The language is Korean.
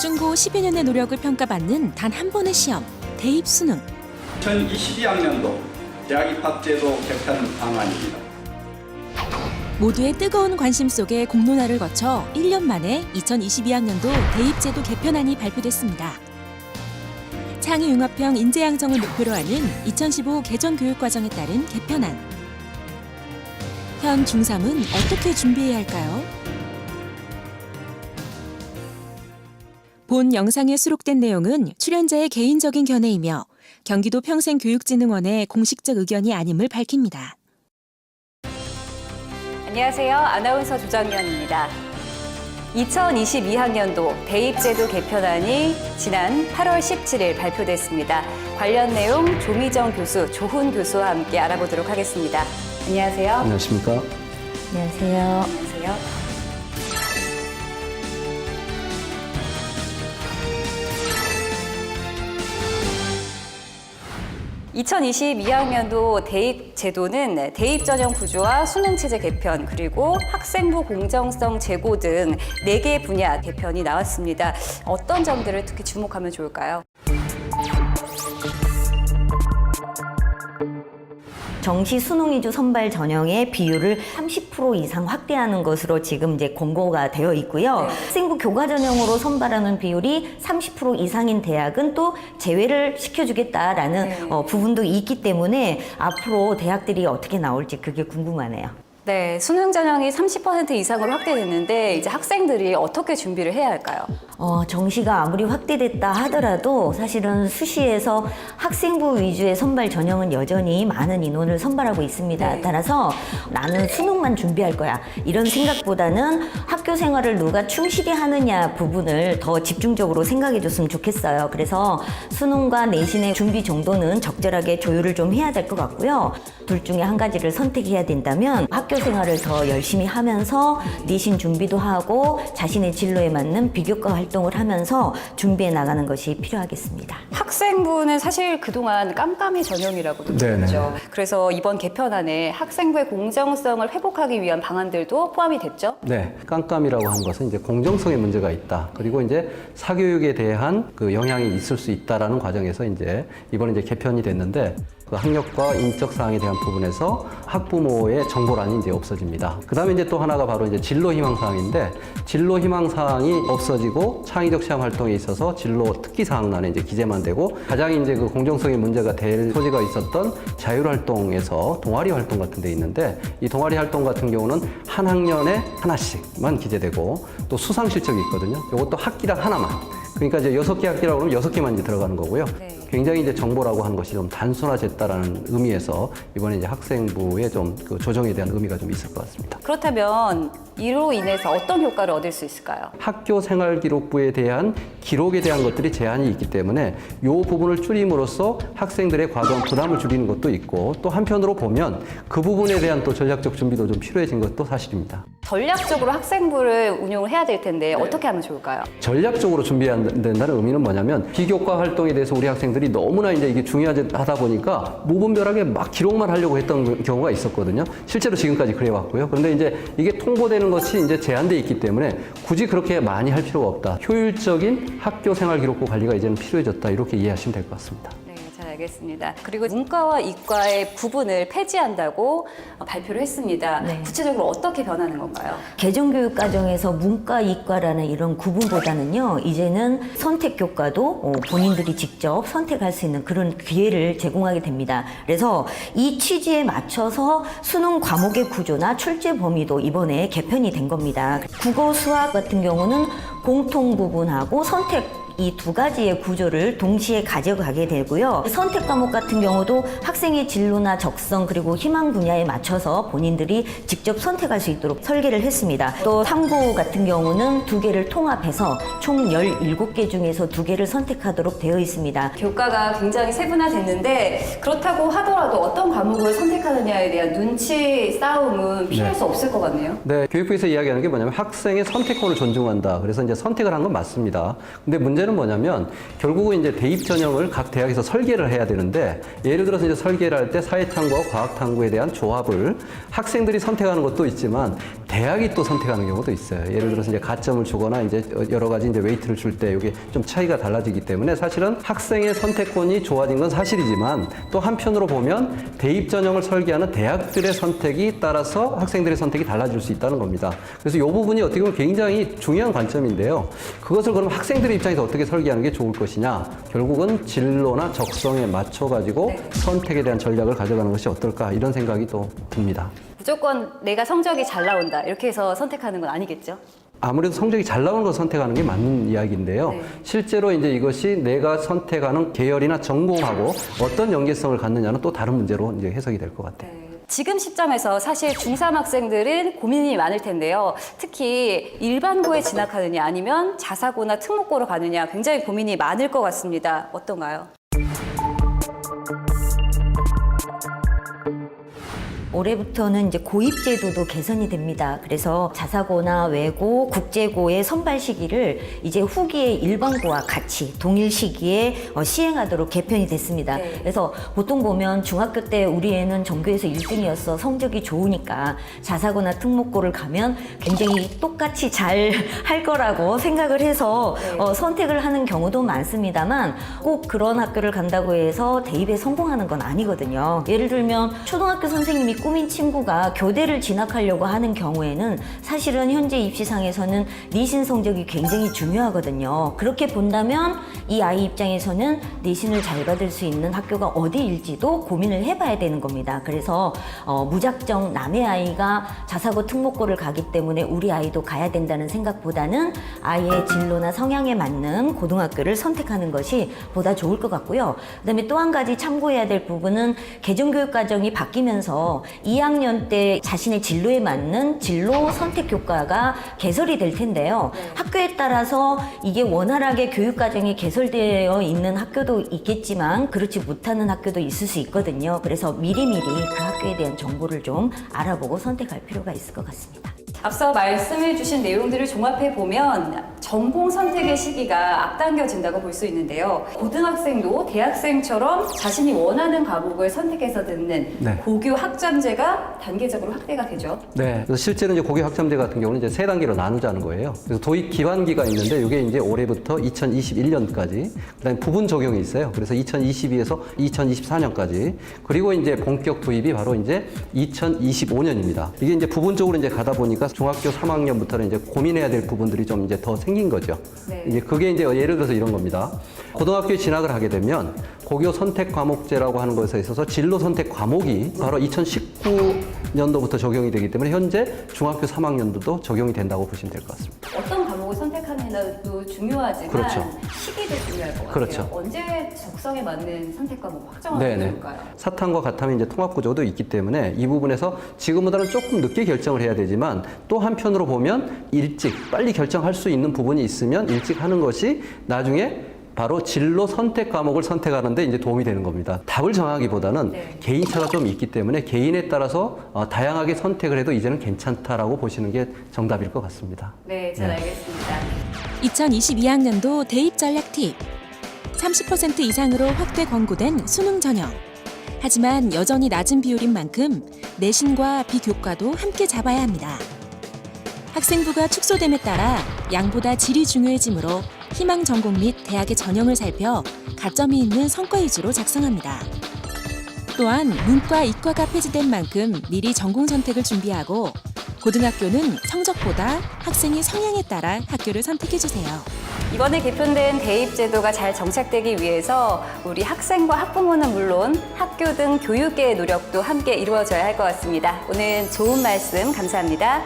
중고 10여 년의 노력을 평가받는 단 한 번의 시험, 대입 수능. 2022학년도 대학 입학 제도 개편 방안입니다. 모두의 뜨거운 관심 속에 공론화를 거쳐 1년 만에 2022학년도 대입제도 개편안이 발표됐습니다. 창의 융합형 인재 양성을 목표로 하는 2015 개정 교육 과정에 따른 개편안. 현 중3은 어떻게 준비해야 할까요? 본 영상에 수록된 내용은 출연자의 개인적인 견해이며 경기도 평생교육진흥원의 공식적 의견이 아님을 밝힙니다. 안녕하세요. 아나운서 조정현입니다. 2022학년도 대입제도 개편안이 지난 8월 17일 발표됐습니다. 관련 내용 조미정 교수, 조훈 교수와 함께 알아보도록 하겠습니다. 안녕하세요. 안녕하십니까? 안녕하세요. 안녕하세요. (2022학년도) 대입 제도는 대입 전형 구조와 수능 체제 개편 그리고 학생부 공정성 제고 등 네 개 분야 개편이 나왔습니다. 어떤 점들을 특히 주목하면 좋을까요? 정시 수능 위주 선발 전형의 비율을 30% 이상 확대하는 것으로 지금 이제 공고가 되어 있고요. 학생부 교과 전형으로 선발하는 비율이 30% 이상인 대학은 또 제외를 시켜주겠다라는 네. 어, 부분도 있기 때문에 앞으로 대학들이 어떻게 나올지 그게 궁금하네요. 네, 수능 전형이 30% 이상으로 확대됐는데 이제 학생들이 어떻게 준비를 해야 할까요? 어, 정시가 아무리 확대됐다 하더라도 사실은 수시에서 학생부 위주의 선발 전형은 여전히 많은 인원을 선발하고 있습니다. 네. 따라서 나는 수능만 준비할 거야. 이런 생각보다는 학교 생활을 누가 충실히 하느냐 부분을 더 집중적으로 생각해 줬으면 좋겠어요. 그래서 수능과 내신의 준비 정도는 적절하게 조율을 좀 해야 될 것 같고요. 둘 중에 한 가지를 선택해야 된다면 학교 생활을 더 열심히 하면서 내신 준비도 하고 자신의 진로에 맞는 비교과 활동을 하면서 준비해 나가는 것이 필요하겠습니다. 학생부는 사실 그동안 깜깜이 전형이라고도 네네. 들었죠. 그래서 이번 개편안에 학생부의 공정성을 회복하기 위한 방안들도 포함이 됐죠. 네, 깜깜이라고 한 것은 이제 공정성에 문제가 있다. 그리고 이제 사교육에 대한 그 영향이 있을 수 있다라는 과정에서 이제 이번에 이제 개편이 됐는데 그 학력과 인적 사항에 대한 부분에서 학부모의 정보란이 이제 없어집니다. 그 다음에 이제 또 하나가 바로 이제 진로 희망 사항인데 진로 희망 사항이 없어지고 창의적 시험 활동에 있어서 진로 특기 사항란에 이제 기재만 되고 가장 이제 그 공정성에 문제가 될 소지가 있었던 자율 활동에서 동아리 활동 같은 데 있는데 이 동아리 활동 같은 경우는 한 학년에 하나씩만 기재되고 또 수상 실적이 있거든요. 이것도 학기당 하나만. 그러니까 이제 여섯 개 학기라고 그러면 여섯 개만 이제 들어가는 거고요. 네. 굉장히 이제 정보라고 하는 것이 좀 단순화됐다라는 의미에서 이번에 이제 학생부의 좀그 조정에 대한 의미가 좀 있을 것 같습니다. 그렇다면 이로 인해서 어떤 효과를 얻을 수 있을까요? 학교 생활 기록부에 대한 기록에 대한 것들이 제한이 있기 때문에 이 부분을 줄임으로써 학생들의 과도한 부담을 줄이는 것도 있고 또 한편으로 보면 그 부분에 대한 또 전략적 준비도 좀 필요해진 것도 사실입니다. 전략적으로 학생부를 운용을 해야 될 텐데 어떻게 하면 좋을까요? 전략적으로 준비해야 된다는 의미는 뭐냐면 비교과 활동에 대해서 우리 학생들이 너무나 이제 이게 중요하다 보니까 무분별하게 막 기록만 하려고 했던 경우가 있었거든요. 실제로 지금까지 그래 왔고요. 그런데 이제 이게 통보되는 것이 이제 제한돼 있기 때문에 굳이 그렇게 많이 할 필요가 없다. 효율적인 학교 생활 기록부 관리가 이제는 필요해졌다. 이렇게 이해하시면 될 것 같습니다. 네, 잘 알겠습니다. 그리고 문과와 이과의 구분을 폐지한다고 어, 발표를 했습니다. 네. 구체적으로 어떻게 변하는 건가요? 개정교육 과정에서 문과, 이과라는 이런 구분보다는요, 이제는 선택 교과도 어, 본인들이 직접 선택할 수 있는 그런 기회를 제공하게 됩니다. 그래서 이 취지에 맞춰서 수능 과목의 구조나 출제 범위도 이번에 개편이 된 겁니다. 국어, 수학 같은 경우는 공통 부분하고 선택 이 두 가지의 구조를 동시에 가져가게 되고요. 선택 과목 같은 경우도 학생의 진로나 적성 그리고 희망 분야에 맞춰서 본인들이 직접 선택할 수 있도록 설계를 했습니다. 또 탐구 같은 경우는 두 개를 통합해서 총 17개 중에서 두 개를 선택하도록 되어 있습니다. 교과가 굉장히 세분화됐는데 그렇다고 하더라도 어떤 과목을 선택하느냐에 대한 눈치 싸움은 피할 네. 수 없을 것 같네요. 네, 교육부에서 이야기하는 게 뭐냐면 학생의 선택권을 존중한다. 그래서 이제 선택을 한 건 맞습니다. 근데 문제는 뭐냐면 결국은 이제 대입 전형을 각 대학에서 설계를 해야 되는데 예를 들어서 이제 설계를 할 때 사회탐구와 과학탐구에 대한 조합을 학생들이 선택하는 것도 있지만 대학이 또 선택하는 경우도 있어요. 예를 들어서 이제 가점을 주거나 이제 여러 가지 이제 웨이트를 줄 때 이게 좀 차이가 달라지기 때문에 사실은 학생의 선택권이 좋아진 건 사실이지만 또 한편으로 보면 대입 전형을 설계하는 대학들의 선택이 따라서 학생들의 선택이 달라질 수 있다는 겁니다. 그래서 이 부분이 어떻게 보면 굉장히 중요한 관점인데요. 그것을 그럼 학생들의 입장에서 어떻게 설계하는 게 좋을 것이냐? 결국은 진로나 적성에 맞춰 가지고 선택에 대한 전략을 가져가는 것이 어떨까 이런 생각이 또 듭니다. 무조건 내가 성적이 잘 나온다 이렇게 해서 선택하는 건 아니겠죠? 아무래도 성적이 잘 나오는 걸 선택하는 게 맞는 이야기인데요. 네. 실제로 이제 이것이 내가 선택하는 계열이나 전공하고 어떤 연계성을 갖느냐는 또 다른 문제로 이제 해석이 될 것 같아요. 지금 시점에서 사실 중3 학생들은 고민이 많을 텐데요. 특히 일반고에 진학하느냐 아니면 자사고나 특목고로 가느냐 굉장히 고민이 많을 것 같습니다. 어떤가요? 올해부터는 이제 고입 제도도 개선이 됩니다. 그래서 자사고나 외고, 국제고의 선발 시기를 이제 후기의 일반고와 같이 동일 시기에 어, 시행하도록 개편이 됐습니다. 네. 그래서 보통 보면 중학교 때 우리 애는 전교에서 1등이었어. 성적이 좋으니까 자사고나 특목고를 가면 굉장히 똑같이 잘 할 거라고 생각을 해서 어, 선택을 하는 경우도 많습니다만 꼭 그런 학교를 간다고 해서 대입에 성공하는 건 아니거든요. 예를 들면 초등학교 선생님이 꾸민 친구가 교대를 진학하려고 하는 경우에는 사실은 현재 입시상에서는 내신 성적이 굉장히 중요하거든요. 그렇게 본다면 이 아이 입장에서는 내신을 잘 받을 수 있는 학교가 어디일지도 고민을 해봐야 되는 겁니다. 그래서 어, 무작정 남의 아이가 자사고 특목고를 가기 때문에 우리 아이도 가야 된다는 생각보다는 아이의 진로나 성향에 맞는 고등학교를 선택하는 것이 보다 좋을 것 같고요. 그다음에 또 한 가지 참고해야 될 부분은 개정교육 과정이 바뀌면서 2학년 때 자신의 진로에 맞는 진로 선택 교과가 개설이 될 텐데요. 학교에 따라서 이게 원활하게 교육 과정이 개설되어 있는 학교도 있겠지만 그렇지 못하는 학교도 있을 수 있거든요. 그래서 미리미리 그 학교에 대한 정보를 좀 알아보고 선택할 필요가 있을 것 같습니다. 앞서 말씀해 주신 내용들을 종합해 보면 전공 선택의 시기가 앞당겨진다고 볼 수 있는데요. 고등학생도 대학생처럼 자신이 원하는 과목을 선택해서 듣는 네. 고교 학점제가 단계적으로 확대가 되죠. 네. 그래서 실제로 이제 고교 학점제 같은 경우는 이제 세 단계로 나누자는 거예요. 그래서 도입 기반기가 있는데 이게 이제 올해부터 2021년까지, 그다음에 부분 적용이 있어요. 그래서 2022에서 2024년까지, 그리고 이제 본격 도입이 바로 이제 2025년입니다. 이게 이제 부분적으로 이제 가다 보니까 중학교 3학년부터는 이제 고민해야 될 부분들이 좀 이제 더 생긴 거죠. 네. 이제 그게 이제 예를 들어서 이런 겁니다. 고등학교에 진학을 하게 되면 고교 선택 과목제라고 하는 것에 있어서 진로 선택 과목이 바로 2019년도부터 적용이 되기 때문에 현재 중학교 3학년도도 적용이 된다고 보시면 될 것 같습니다. 중요하지만 그렇죠. 시기도 중요할 것 같아요. 그렇죠. 언제 적성에 맞는 선택 과목 확정하면 네네. 좋을까요? 사탕과 같으면 이제 통합 구조도 있기 때문에 이 부분에서 지금보다는 조금 늦게 결정을 해야 되지만 또 한편으로 보면 일찍 빨리 결정할 수 있는 부분이 있으면 일찍 하는 것이 나중에 바로 진로 선택 과목을 선택하는데 이제 도움이 되는 겁니다. 답을 정하기보다는 네. 개인차가 좀 있기 때문에 개인에 따라서 어, 다양하게 선택을 해도 이제는 괜찮다라고 보시는 게 정답일 것 같습니다. 네, 잘 네. 알겠습니다. 2022학년도 대입 전략 팁. 30% 이상으로 확대 권고된 수능 전형. 하지만 여전히 낮은 비율인 만큼 내신과 비교과도 함께 잡아야 합니다. 학생부가 축소됨에 따라 양보다 질이 중요해지므로 희망 전공 및 대학의 전형을 살펴 가점이 있는 성과 위주로 작성합니다. 또한 문과 이과가 폐지된 만큼 미리 전공 선택을 준비하고 고등학교는 성적보다 학생의 성향에 따라 학교를 선택해 주세요. 이번에 개편된 대입 제도가 잘 정착되기 위해서 우리 학생과 학부모는 물론 학교 등 교육계의 노력도 함께 이루어져야 할 것 같습니다. 오늘 좋은 말씀 감사합니다.